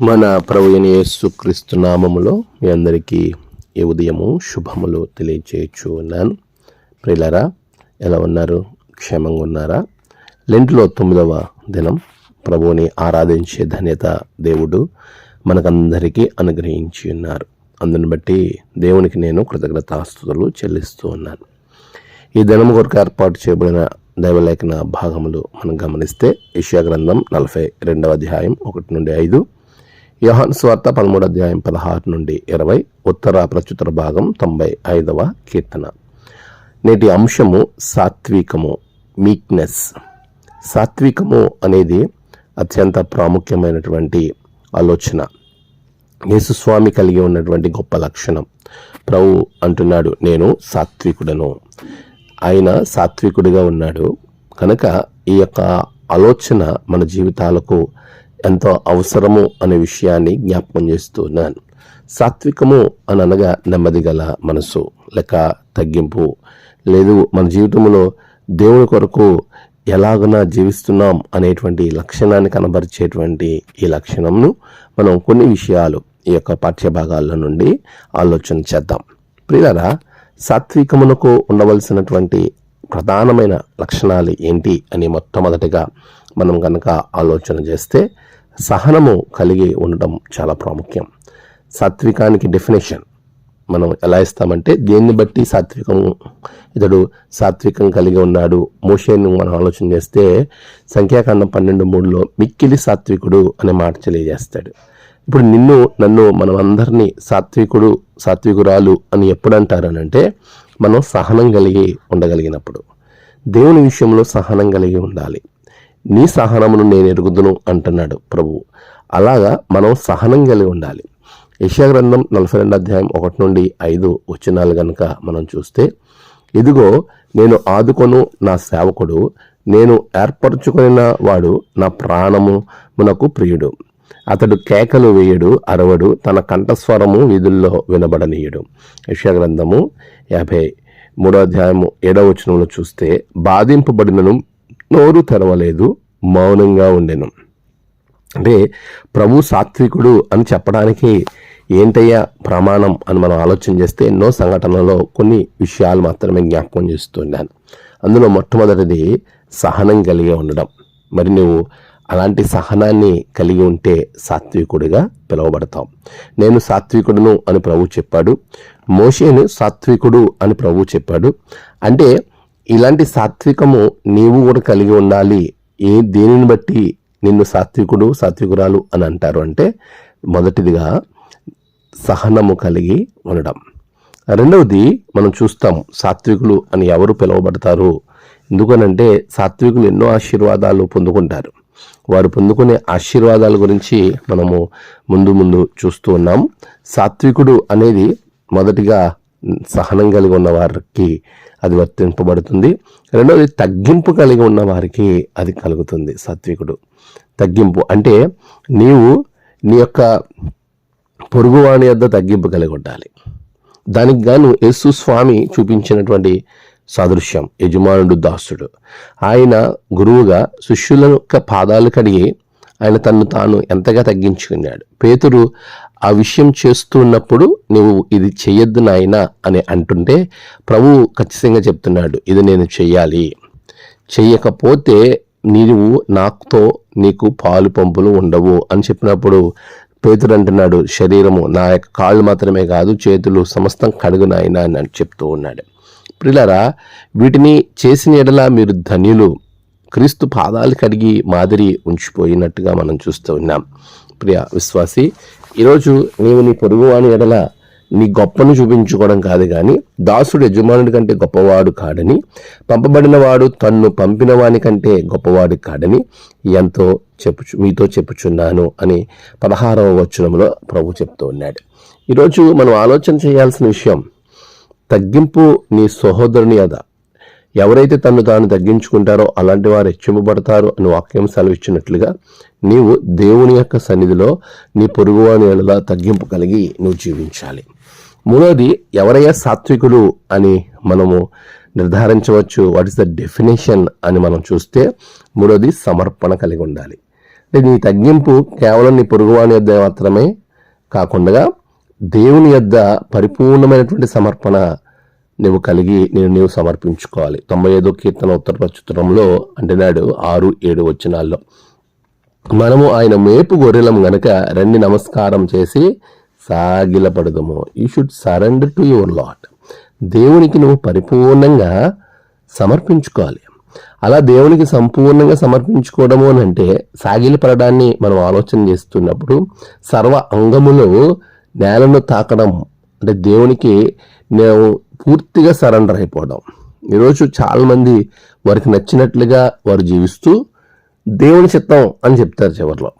మన ప్రభు అయిన యేసుక్రీస్తు నామములో మీ అందరికీ ఈ ఉదయము శుభములు తెలియచేయచ్చు ఉన్నాను ప్రియులరా ఎలా ఉన్నారు? క్షేమంగా ఉన్నారా? లెంట్లో తొమ్మిదవ దినం ప్రభువుని ఆరాధించే ధన్యత దేవుడు మనకందరికీ అనుగ్రహించి ఉన్నారు. అందుని బట్టి దేవునికి నేను కృతజ్ఞతాస్తుతులు చెల్లిస్తూ ఉన్నాను. ఈ దినం కొరకు ఏర్పాటు చేయబడిన దైవలేఖన భాగములు మనం గమనిస్తే యెషయా గ్రంథం నలభై రెండవ అధ్యాయం ఒకటి నుండి ఐదు యోహాన్ స్వార్త పదమూడు అధ్యాయం పదహారు నుండి ఇరవై ఉత్తర ప్రచుతర భాగం తొంభై ఐదవ కీర్తన. నేటి అంశము సాత్వికము మీక్నెస్ సాత్వికము అనేది అత్యంత ప్రాముఖ్యమైనటువంటి ఆలోచన. యేసుస్వామి కలిగి ఉన్నటువంటి గొప్ప లక్షణం. ప్రభు అంటున్నాడు నేను సాత్వికుడను. ఆయన సాత్వికుడిగా ఉన్నాడు. కనుక ఈ యొక్క ఆలోచన మన జీవితాలకు ఎంతో అవసరము అనే విషయాన్ని జ్ఞాపకం చేస్తున్నాను సాత్వికము అని అనగా నెమ్మది గల మనసు లేక తగ్గింపు. లేదు మన జీవితంలో దేవుని కొరకు ఎలాగునా జీవిస్తున్నాం అనేటువంటి లక్షణాన్ని కనబరిచేటువంటి ఈ లక్షణంను మనం కొన్ని విషయాలు ఈ యొక్క పాఠ్యభాగాల నుండి ఆలోచన చేద్దాం. ప్రియులరా సాత్వికమునకు ఉండవలసినటువంటి ప్రధానమైన లక్షణాలు ఏంటి అని మొట్టమొదటిగా మనం కనుక ఆలోచన చేస్తే సహనము కలిగి ఉండడం చాలా ప్రాముఖ్యం. సాత్వికానికి డెఫినేషన్ మనం ఎలా ఇస్తామంటే దేన్ని బట్టి సాత్వికం ఇతడు సాత్వికం కలిగి ఉన్నాడు మోషేను మనం ఆలోచన చేస్తే సంఖ్యాకాండం పన్నెండు మూడులో మిక్కిలి సాత్వికుడు అనే మాట తెలియజేస్తాడు. ఇప్పుడు నిన్ను నన్ను మనం అందరినీ సాత్వికుడు సాత్వికురాలు అని ఎప్పుడు అంటారనంటే మనం సహనం కలిగి ఉండగలిగినప్పుడు. దేవుని విషయంలో సహనం కలిగి ఉండాలి. నీ సహనమును నేను ఎరుగుదును అంటున్నాడు ప్రభువు అలాగా మనం సహనం కలిగి ఉండాలి. యశాగ్రంథం నలభై రెండు అధ్యాయం ఒకటి నుండి ఐదు వచనాలు గనుక మనం చూస్తే ఇదిగో నేను ఆదుకొను నా సేవకుడు నేను ఏర్పరచుకున్న వాడు నా ప్రాణము మనకు ప్రియుడు. అతడు కేకలు వేయడు అరవడు తన కంఠస్వరము వీధుల్లో వినబడనీయుడు. యశాగ్రంథము యాభై మూడో అధ్యాయము ఏడవ వచనంలో చూస్తే బాధింపబడినను నోరు తెరవలేదు మౌనంగా ఉండెను. అంటే ప్రభు సాత్వికుడు అని చెప్పడానికి ఏంటయ్యా ప్రమాణం అని మనం ఆలోచన చేస్తే ఎన్నో సంఘటనలో కొన్ని విషయాలు మాత్రమే జ్ఞాపకం చేస్తున్నాను అందులో మొట్టమొదటిది సహనం కలిగి ఉండడం. మరి నువ్వు అలాంటి సహనాన్ని కలిగి ఉంటే సాత్వికుడిగా పిలువబడతాం నేను సాత్వికుడును అని ప్రభు చెప్పాడు. మోషేను సాత్వికుడు అని ప్రభు చెప్పాడు. అంటే ఇలాంటి సాత్వికము నీవు కూడా కలిగి ఉండాలి. ఏ దేనిని బట్టి నిన్ను సాత్వికుడు సాత్వికురాలు అని అంటారు అంటే మొదటిదిగా సహనము కలిగి ఉండడం. రెండవది మనం చూస్తాం సాత్వికులు అని ఎవరు పిలువబడతారు? ఎందుకనంటే సాత్వికులు ఎన్నో ఆశీర్వాదాలు పొందుకుంటారు. వారు పొందుకునే ఆశీర్వాదాల గురించి మనము ముందు ముందు చూస్తూ ఉన్నాం. సాత్వికుడు అనేది మొదటిగా సహనం కలిగి ఉన్న వారికి అది వర్తింపబడుతుంది. రెండవది తగ్గింపు కలిగి ఉన్న వారికి అది కలుగుతుంది సాత్వికుడు. తగ్గింపు అంటే నీవు నీ యొక్క పొరుగువాణి వద్ద తగ్గింపు కలిగి ఉండాలి. దానికి గాను యేసు స్వామి చూపించినటువంటి సాదృశ్యం యజమానుడు దాసుడు. ఆయన గురువుగా శిష్యుల యొక్క పాదాలు కడిగి ఆయన తను తాను ఎంతగా తగ్గించుకున్నాడు. పేతురు ఆ విషయం చేస్తున్నప్పుడు నువ్వు ఇది చెయ్యొద్దు నాయన అని అంటుంటే ప్రభువు ఖచ్చితంగా చెప్తున్నాడు ఇది నేను చెయ్యాలి. చెయ్యకపోతే నీవు నాకుతో నీకు పాలు పంపులు ఉండవు. అని చెప్పినప్పుడు పేతుడు అంటున్నాడు శరీరము నా యొక్క కాళ్ళు మాత్రమే కాదు చేతులు సమస్తం కడుగు నాయన అని చెప్తూ ఉన్నాడు. ప్రిలరా వీటిని చేసిన ఎడల మీరు ధన్యులు. క్రీస్తు పాదాలు కడిగి మాదిరి ఉంచిపోయినట్టుగా మనం చూస్తూ ఉన్నాం. ప్రియ విశ్వాసి ఈరోజు నీవు నీ పొరుగువాని ఎడల నీ గొప్పను చూపించుకోవడం కాదు కానీ దాసుడు యజమానుడి కంటే గొప్పవాడు కాడని పంపబడిన వాడు తన్ను పంపిన వాని కంటే గొప్పవాడు కాడని ఎంతో చెప్పుచు మీతో చెప్పుచున్నాను అని పదహారవ వచనంలో ప్రభు చెప్తూ ఉన్నాడు. ఈరోజు మనం ఆలోచన చేయాల్సిన విషయం తగ్గింపు నీ సహోదరుని అదా ఎవరైతే తను తాను తగ్గించుకుంటారో అలాంటి వారు హెచ్చింపబడతారు అని వాక్యం సెలవిచ్చినట్లుగా నీవు దేవుని యొక్క సన్నిధిలో నీ పొరుగువాని ఎలా తగ్గింపు కలిగి నువ్వు జీవించాలి. మూడోది ఎవరయ్యా సాత్వికులు అని మనము నిర్ధారించవచ్చు. వాట్ ఇస్ ద డెఫినేషన్ అని మనం చూస్తే మూడోది సమర్పణ కలిగి ఉండాలి. అంటే నీ తగ్గింపు కేవలం నీ పొరుగువాని యొద్ద మాత్రమే కాకుండా దేవుని యొద్ద పరిపూర్ణమైనటువంటి సమర్పణ నువ్వు కలిగి నేను నీవు సమర్పించుకోవాలి. తొంభై ఐదో కీర్తన ఉత్తర ప్రచుత్రంలో నాడు ఆరు ఏడు వచ్చినాల్లో మనము ఆయన మేపు గొర్రెలం గనక రండి నమస్కారం చేసి సాగిలపడదము. You should surrender to your Lord దేవునికి నువ్వు పరిపూర్ణంగా సమర్పించుకోవాలి. అలా దేవునికి సంపూర్ణంగా సమర్పించుకోవడము అని అంటే సాగిలపడడాన్ని మనం ఆలోచన చేస్తున్నప్పుడు సర్వ అంగములు నేలను తాకడం. అంటే దేవునికి నేను పూర్తిగా సరెండర్ అయిపోవడం. ఈరోజు చాలామంది వారికి నచ్చినట్లుగా వారు జీవిస్తూ దేవుని చిత్తం అని చెప్తారు చివరిలో.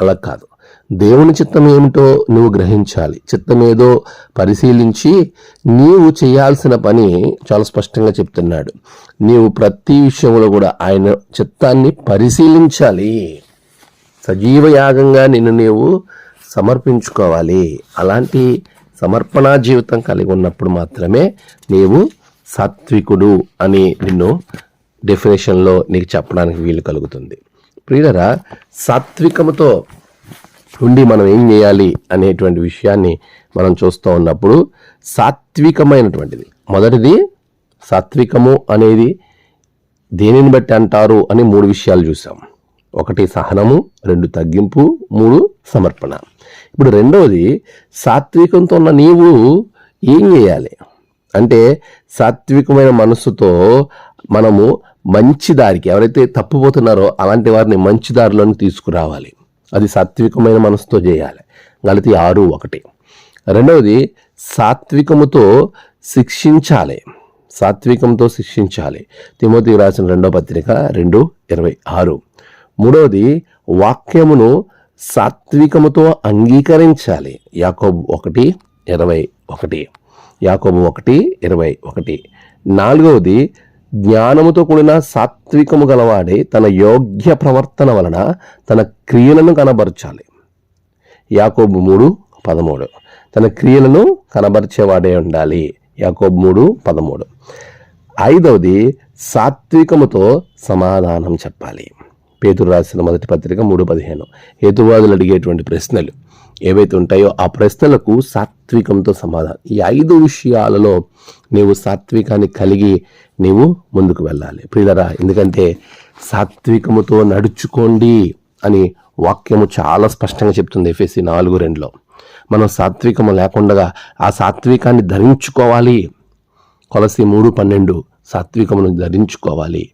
అలా కాదు. దేవుని చిత్తం ఏమిటో నువ్వు గ్రహించాలి. చిత్తం ఏదో పరిశీలించి నీవు చేయాల్సిన పని చాలా స్పష్టంగా చెప్తున్నాడు. నీవు ప్రతి విషయంలో కూడా ఆయన చిత్తాన్ని పరిశీలించాలి. సజీవ యాగంగా నిన్ను నీవు సమర్పించుకోవాలి. అలాంటి సమర్పణా జీవితం కలిగి ఉన్నప్పుడు మాత్రమే నీవు సాత్వికుడు అని నిన్ను డెఫినేషన్లో నీకు చెప్పడానికి వీలు కలుగుతుంది. ప్రియులరా సాత్వికముతో ఉండి మనం ఏం చేయాలి అనేటువంటి విషయాన్ని మనం చూస్తూ ఉన్నప్పుడు సాత్వికమైనటువంటిది. మొదటిది సాత్వికము అనేది దేనిని బట్టి అంటారు అని మూడు విషయాలు చూసాం ఒకటి సహనము రెండు తగ్గింపు మూడు సమర్పణ. ఇప్పుడు రెండవది సాత్వికంతో ఉన్న నీవు ఏం చేయాలి? అంటే సాత్వికమైన మనస్సుతో మనము మంచి దారికి ఎవరైతే తప్పుపోతున్నారో అలాంటి వారిని మంచి దారిలోని తీసుకురావాలి. అది సాత్వికమైన మనసుతో చేయాలి. గలతి ఆరు ఒకటి. రెండవది సాత్వికముతో శిక్షించాలి. సాత్వికంతో శిక్షించాలి. తిమోతికి రాసిన రెండో పత్రిక రెండు ఇరవై ఆరు. మూడవది వాక్యమును సాత్వికముతో అంగీకరించాలి. యాకోబు ఒకటి ఇరవై ఒకటి. యాకోబు ఒకటి ఇరవై ఒకటి. నాలుగవది జ్ఞానముతో కూడిన సాత్వికము గలవాడే తన యోగ్య ప్రవర్తన వలన తన క్రియలను కనబరచాలి. యాకోబు మూడు పదమూడు. తన క్రియలను కనబరిచేవాడే ఉండాలి. యాకోబు మూడు పదమూడు. ఐదవది సాత్వికముతో సమాధానం చెప్పాలి. పేతురు రాసిన మొదటి పత్రిక మూడు పదిహేను. హేతువాదులు అడిగేటువంటి ప్రశ్నలు ఏవైతే ఉంటాయో ఆ ప్రశ్నలకు సాత్వికంతో సమాధానం. ఈ ఐదు విషయాలలో నీవు సాత్వికాన్ని కలిగి నీవు ముందుకు వెళ్ళాలి. ప్రియులరా ఎందుకంటే సాత్వికముతో నడుచుకోండి అని వాక్యము చాలా స్పష్టంగా చెప్తుంది ఎఫ్ఎస్సి నాలుగు రెండులో. మనం సాత్వికము లేకుండా ఆ సాత్వికాన్ని ధరించుకోవాలి. కొలసి మూడు పన్నెండు సాత్వికమును ధరించుకోవాలి.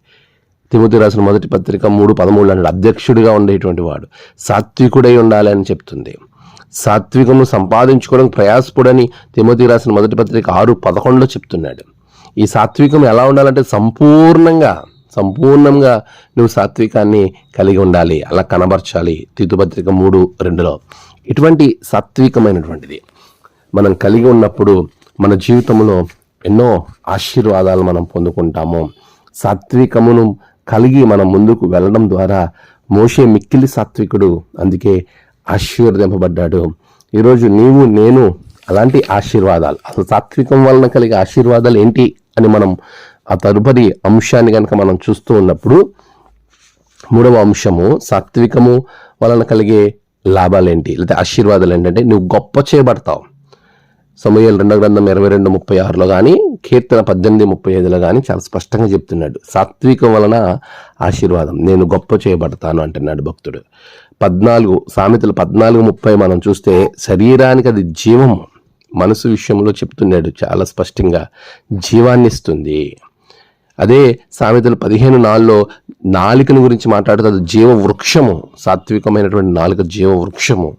తిమోతి రాసిన మొదటి పత్రిక మూడు పదమూడు అన్నాడు. అధ్యక్షుడిగా ఉండేటువంటి వాడు సాత్వికుడై ఉండాలి అని చెప్తుంది. సాత్వికము సంపాదించుకోవడం ప్రయాసపడని తిమోతి రాసిన మొదటి పత్రిక ఆరు పదకొండులో చెప్తున్నాడు. ఈ సాత్వికం ఎలా ఉండాలంటే సంపూర్ణంగా సంపూర్ణంగా నువ్వు సాత్వికాన్ని కలిగి ఉండాలి. అలా కనబరచాలి. తితుపత్రిక మూడు రెండులో. ఇటువంటి సాత్వికమైనటువంటిది. మనం కలిగి ఉన్నప్పుడు మన జీవితంలో ఎన్నో ఆశీర్వాదాలు మనం పొందుకుంటాము. సాత్వికమును కలిగి మనం ముందుకు వెళ్ళడం ద్వారా మోషే మిక్కిలి సాత్వికుడు. అందుకే ఆశీర్వదింపబడ్డాడు. ఈరోజు నీవు నేను అలాంటి ఆశీర్వాదాలు. అసలు సాత్వికం వలన కలిగే ఆశీర్వాదాలు ఏంటి అని మనం ఆ తదుపరి అంశాన్ని కనుక మనం చూస్తూ ఉన్నప్పుడు మూడవ అంశము సాత్వికము వలన కలిగే లాభాలేంటి లేదా ఆశీర్వాదాలు ఏంటంటే నువ్వు గొప్ప చేయబడతావు. సమయాలు రెండో గ్రంథం ఇరవై రెండు ముప్పై ఆరులో కానీ కీర్తన పద్దెనిమిది ముప్పై ఐదులో కానీ చాలా స్పష్టంగా చెప్తున్నాడు. సాత్వికం వలన ఆశీర్వాదం. నేను గొప్ప చేయబడతాను అంటున్నాడు భక్తుడు. పద్నాలుగు సామెతలు పద్నాలుగు ముప్పై మనం చూస్తే శరీరానికి అది జీవం మనసు విషయంలో చెప్తున్నాడు చాలా స్పష్టంగా. జీవాన్ని ఇస్తుంది. అదే సామెతలు పదిహేను నాలుగులో నాలుకను గురించి మాట్లాడుతుంది జీవ వృక్షము సాత్వికమైనటువంటి నాలుక జీవ వృక్షము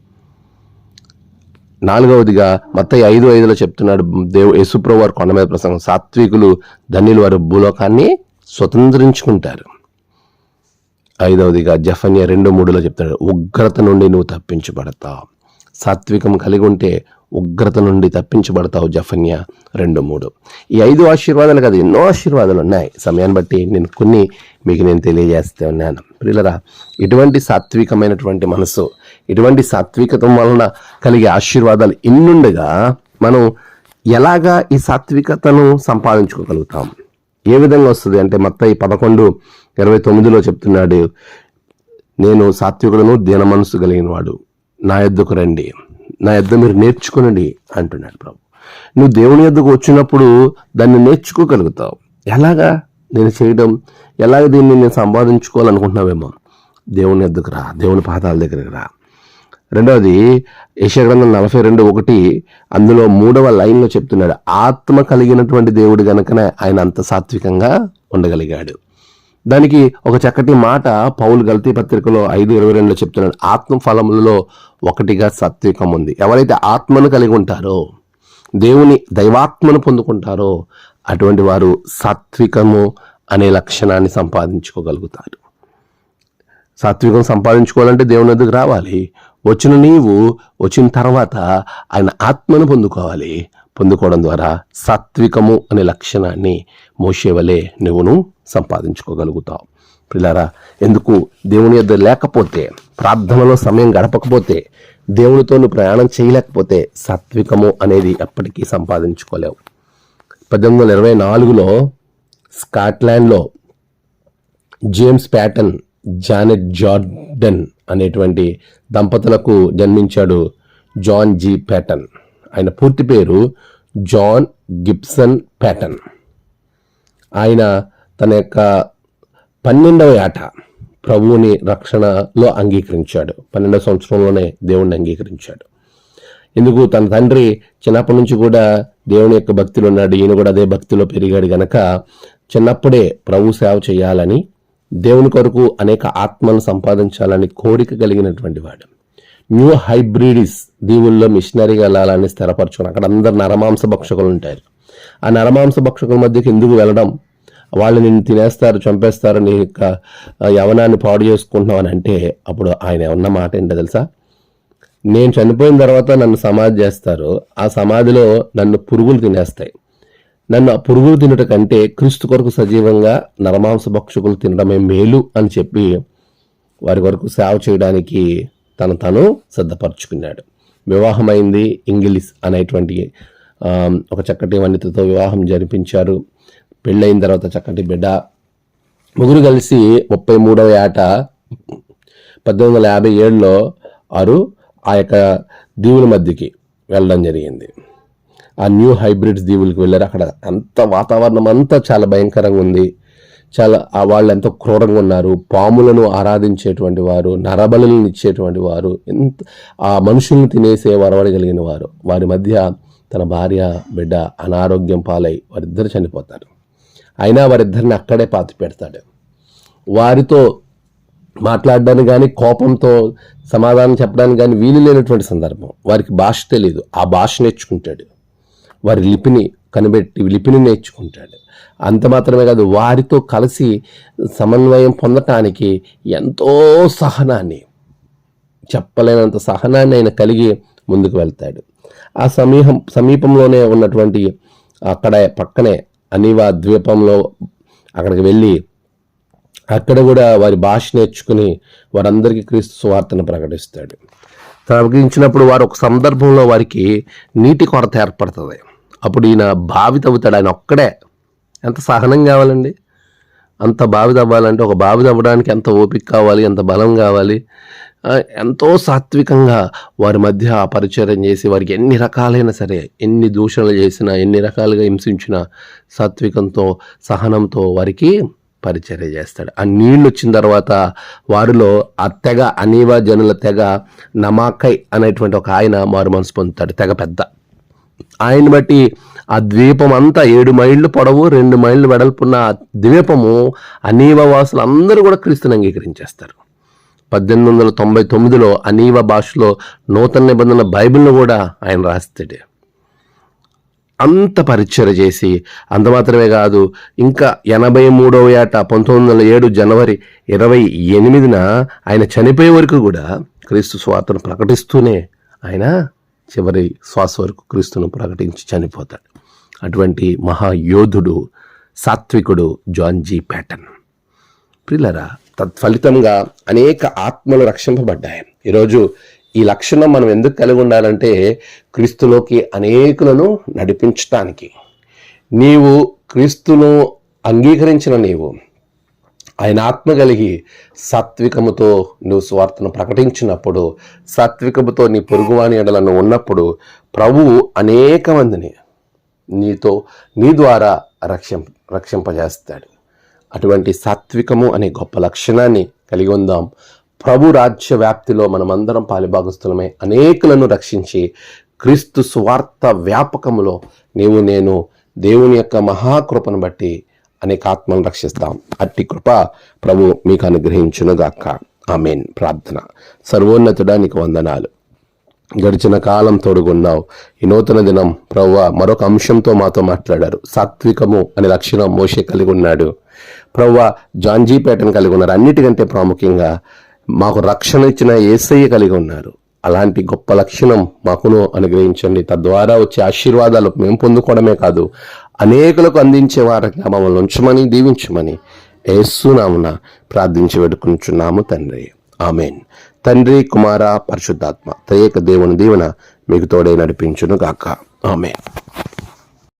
నాలుగవదిగా మత్త ఐదు ఐదులో చెప్తున్నాడు దేవు యశుప్రో వారు కొండ మీద ప్రసంగం. సాత్వికులు ధన్యులు వారు భూలోకాన్ని స్వతంత్రించుకుంటారు. ఐదవదిగా జఫన్య రెండు మూడులో చెప్తాడు ఉగ్రత నుండి నువ్వు తప్పించబడతావు. సాత్వికం కలిగి ఉంటే ఉగ్రత నుండి తప్పించబడతావు జఫన్య రెండు మూడు. ఈ ఐదు ఆశీర్వాదాలు కాదు ఎన్నో ఆశీర్వాదాలు ఉన్నాయి. సమయాన్ని బట్టి నేను కొన్ని మీకు నేను తెలియజేస్తే ఉన్నాను. ప్రియులరా ఇటువంటి సాత్వికమైనటువంటి మనసు ఇటువంటి సాత్వికతం వలన కలిగే ఆశీర్వాదాలు ఇన్నుండగా మనం ఎలాగా ఈ సాత్వికతను సంపాదించుకోగలుగుతాం? ఏ విధంగా వస్తుంది అంటే మొత్తం ఈ పదకొండు ఇరవై తొమ్మిదిలో చెప్తున్నాడు నేను సాత్వికులను దీన మనసు కలిగిన వాడు. నా ఎద్దుకు రండి. నా యొద్ద మీరు నేర్చుకునండి అంటున్నాడు ప్రభు. నువ్వు దేవుని ఎద్దుకు వచ్చినప్పుడు దాన్ని నేర్చుకోగలుగుతావు. ఎలాగా? నేను చేయడం. ఎలాగ దీన్ని నేను సంపాదించుకోవాలనుకుంటున్నావేమో? దేవుని ఎద్దుకు రా. దేవుని పాదాల దగ్గరికి రా. రెండవది యశగ్రంథం నలభై రెండు ఒకటి అందులో మూడవ లైన్లో చెప్తున్నాడు ఆత్మ కలిగినటువంటి దేవుడు గనుకనే ఆయన అంత సాత్వికంగా ఉండగలిగాడు. దానికి ఒక చక్కటి మాట పౌలు గల్తీ పత్రికలో ఐదు ఇరవై రెండులో చెప్తున్నాడు ఆత్మ ఫలములలో ఒకటిగా సాత్వికం ఉంది. ఎవరైతే ఆత్మను కలిగి ఉంటారో దేవుని దైవాత్మను పొందుకుంటారో అటువంటి వారు సాత్వికము అనే లక్షణాన్ని సంపాదించుకోగలుగుతారు. సాత్వికం సంపాదించుకోవాలంటే దేవుని వద్దకు రావాలి. వచ్చిన నీవు వచ్చిన తర్వాత ఆయన ఆత్మను పొందుకోవాలి. పొందుకోవడం ద్వారా సాత్వికము అనే లక్షణాన్ని మోసేవలే నువ్వును సంపాదించుకోగలుగుతావు. పిల్లారా ఎందుకు దేవుని యొద్ద లేకపోతే ప్రార్థనలో సమయం గడపకపోతే దేవునితో నువ్వు ప్రయాణం చేయలేకపోతే సాత్వికము అనేది ఎప్పటికీ సంపాదించుకోలేవు. పద్దెనిమిది వందల ఇరవై నాలుగులో స్కాట్లాండ్లో జేమ్స్ ప్యాటన్ జానెట్ జార్డన్ అనేటువంటి దంపతులకు జన్మించాడు జాన్ జీ ప్యాటన్. ఆయన పూర్తి పేరు జాన్ గిబ్సన్ ప్యాటన్. ఆయన తన యొక్క పన్నెండవ ఏట ప్రభువుని రక్షణలో అంగీకరించాడు. పన్నెండవ సంవత్సరంలోనే దేవుణ్ణి అంగీకరించాడు. ఎందుకు తన తండ్రి చిన్నప్పటి నుంచి కూడా దేవుని యొక్క భక్తిలో ఉన్నాడు. ఈయన కూడా అదే భక్తిలో పెరిగాడు గనక చిన్నప్పుడే ప్రభు సేవ చేయాలని దేవుని కొరకు అనేక ఆత్మను సంపాదించాలని కోరిక కలిగినటువంటి వాడు. న్యూ హైబ్రిడిస్ దీవుల్లో మిషనరీగా వెళ్ళాలని స్థిరపరచుకుని అక్కడ అందరు నరమాంస భక్షకులు ఉంటారు. ఆ నరమాంస భక్షకుల మధ్యకి ఎందుకు వెళ్ళడం? వాళ్ళు నిన్ను తినేస్తారు చంపేస్తారు నీ యొక్క యవనాన్ని పాడు చేసుకుంటున్నావు అని అంటే అప్పుడు ఆయన ఉన్న మాట ఏంటో తెలుసా? నేను చనిపోయిన తర్వాత నన్ను సమాధి చేస్తారు. ఆ సమాధిలో నన్ను పురుగులు తినేస్తాయి. నన్ను ఆ పురుగులు తినట కంటే క్రీస్తు కొరకు సజీవంగా నరమాంస భక్షకులు తినడమే మేలు అని చెప్పి వారి కొరకు సేవ చేయడానికి తను తను సిద్ధపరచుకున్నాడు. వివాహమైంది ఇంగ్లీష్ అనేటువంటి ఒక చక్కటి వనితతో వివాహం జరిపించారు. పెళ్ళైన తర్వాత చక్కటి బిడ్డ. ముగ్గురు కలిసి ముప్పై మూడవ ఏట పద్దెనిమిది వందల యాభై ఏడులో వారు ఆ యొక్క దీవుల మధ్యకి వెళ్ళడం జరిగింది. ఆ న్యూ హైబ్రిడ్స్ దీవులకు వెళ్ళారు. అక్కడ అంత వాతావరణం అంతా చాలా భయంకరంగా ఉంది. చాలా వాళ్ళు ఎంతో క్రూరంగా ఉన్నారు. పాములను ఆరాధించేటువంటి వారు నరబలను ఇచ్చేటువంటి వారు ఎంత ఆ మనుషుల్ని తినేసే వరవడగలిగిన వారు. వారి మధ్య తన భార్య బిడ్డ అనారోగ్యం పాలై వారిద్దరు చనిపోతారు. అయినా వారిద్దరిని అక్కడే పాతి పెడతాడు. వారితో మాట్లాడడానికి కానీ కోపంతో సమాధానం చెప్పడానికి కానీ వీలు లేనటువంటి సందర్భం. వారికి భాష తెలియదు ఆ భాష నేర్చుకుంటాడు. వారి లిపిని కనిపెట్టి లిపిని నేర్చుకుంటాడు. అంత మాత్రమే కాదు వారితో కలిసి సమన్వయం పొందటానికి ఎంతో సహనాన్ని చెప్పలేనంత సహనాన్ని ఆయన కలిగి ముందుకు వెళ్తాడు. ఆ సమీహం సమీపంలోనే ఉన్నటువంటి అక్కడ పక్కనే అనివా ద్వీపంలో అక్కడికి వెళ్ళి అక్కడ కూడా వారి భాష నేర్చుకుని వారందరికీ క్రీస్తు సువార్తను ప్రకటిస్తాడు. ప్రకటించినప్పుడు వారు ఒక సందర్భంలో వారికి నీటి కొరత ఏర్పడుతుంది. అప్పుడు ఈయన బావి తవ్వుతాడు ఆయన ఒక్కడే. ఎంత సహనం కావాలండి? అంత బావి తవ్వాలంటే ఒక బావి తవ్వడానికి ఎంత ఓపిక కావాలి? ఎంత బలం కావాలి? ఎంతో సాత్వికంగా వారి మధ్య పరిచయం చేసి వారికి ఎన్ని రకాలైన సరే ఎన్ని దూషణలు చేసినా ఎన్ని రకాలుగా హింసించినా సాత్వికంతో సహనంతో వారికి పరిచర్య చేస్తాడు. ఆ నీళ్ళు వచ్చిన తర్వాత వారిలో ఆ తెగ అనీవా జనుల తెగ నమాకై అనేటువంటి ఒక ఆయన మారు మనసు పొందుతాడు. తెగ పెద్ద. ఆయన్ని బట్టి ఆ ద్వీపం అంతా ఏడు మైళ్ళు పొడవు రెండు మైళ్ళు వెడల్పున్న ఆ ద్వీపము అనీవ వాసులు అందరూ కూడా క్రీస్తుని అంగీకరించేస్తారు. పద్దెనిమిది వందల తొంభై తొమ్మిదిలో అనీవ భాషలో నూతన నిబంధన బైబిల్ను కూడా ఆయన రాస్తాడు. అంత పరిచయ చేసి అంత మాత్రమే కాదు ఇంకా ఎనభై మూడవ ఏట పంతొమ్మిది వందల ఏడు జనవరి ఇరవై ఎనిమిదిన ఆయన చనిపోయే వరకు కూడా క్రీస్తు స్వార్థను ప్రకటిస్తూనే ఆయన చివరి శ్వాస వరకు క్రీస్తును ప్రకటించి చనిపోతాడు. అటువంటి మహాయోధుడు సాత్వికుడు జాన్ జీ ప్యాటన్ ప్రిల్లరా తత్ఫలితంగా అనేక ఆత్మలు రక్షింపబడ్డాయి. ఈరోజు ఈ లక్షణం మనం ఎందుకు కలిగి ఉండాలంటే క్రీస్తులోకి అనేకులను నడిపించటానికి. నీవు క్రీస్తును అంగీకరించిన నీవు ఆయన ఆత్మ కలిగి సాత్వికముతో నువ్వు స్వార్థను ప్రకటించినప్పుడు సాత్వికముతో నీ పొరుగువాని ఎడలను ఉన్నప్పుడు ప్రభువు అనేక మందిని నీతో నీ ద్వారా రక్షం రక్షింపజేస్తాడు. అటువంటి సాత్వికము అనే గొప్ప లక్షణాన్ని కలిగి ఉందాం. ప్రభు రాజ్య వ్యాప్తిలో మనమందరం పాలిభాగస్తులమై అనేకులను రక్షించి క్రీస్తు స్వార్థ వ్యాపకములో నీవు నేను దేవుని యొక్క మహాకృపను బట్టి అనేక ఆత్మలను రక్షిస్తాం. అట్టి కృప ప్రభు మీకు అనుగ్రహించునుగాక. ఆమెన్. ప్రార్థన. సర్వోన్నతుడా నీకు వందనాలు. గడిచిన కాలం తోడుగున్నావు. ఈ నూతన దినం ప్రవ్వ మరొక అంశంతో మాతో మాట్లాడారు. సాత్వికము అనే లక్షణం మోషే కలిగి ఉన్నాడు. ప్రవ్వ జాంజీపేటను కలిగి ఉన్నారు. అన్నిటికంటే ప్రాముఖ్యంగా మాకు రక్షణ ఇచ్చిన ఏసయ్య కలిగి ఉన్నారు. అలాంటి గొప్ప లక్షణం మాకును అనుగ్రహించండి. తద్వారా వచ్చే ఆశీర్వాదాలు మేము పొందుకోవడమే కాదు అనేకులకు అందించే వారంగా మమ్మల్ని ఉంచమని దీవించమని ఏసునామున ప్రార్థించి వేడుకుంటున్నాము తండ్రి. ఆమెన్. తండ్రి కుమార పరిశుద్ధాత్మ త్రయేక దేవుని దీవెన మీకు తోడే నడిపించును గాక ఆమెన్.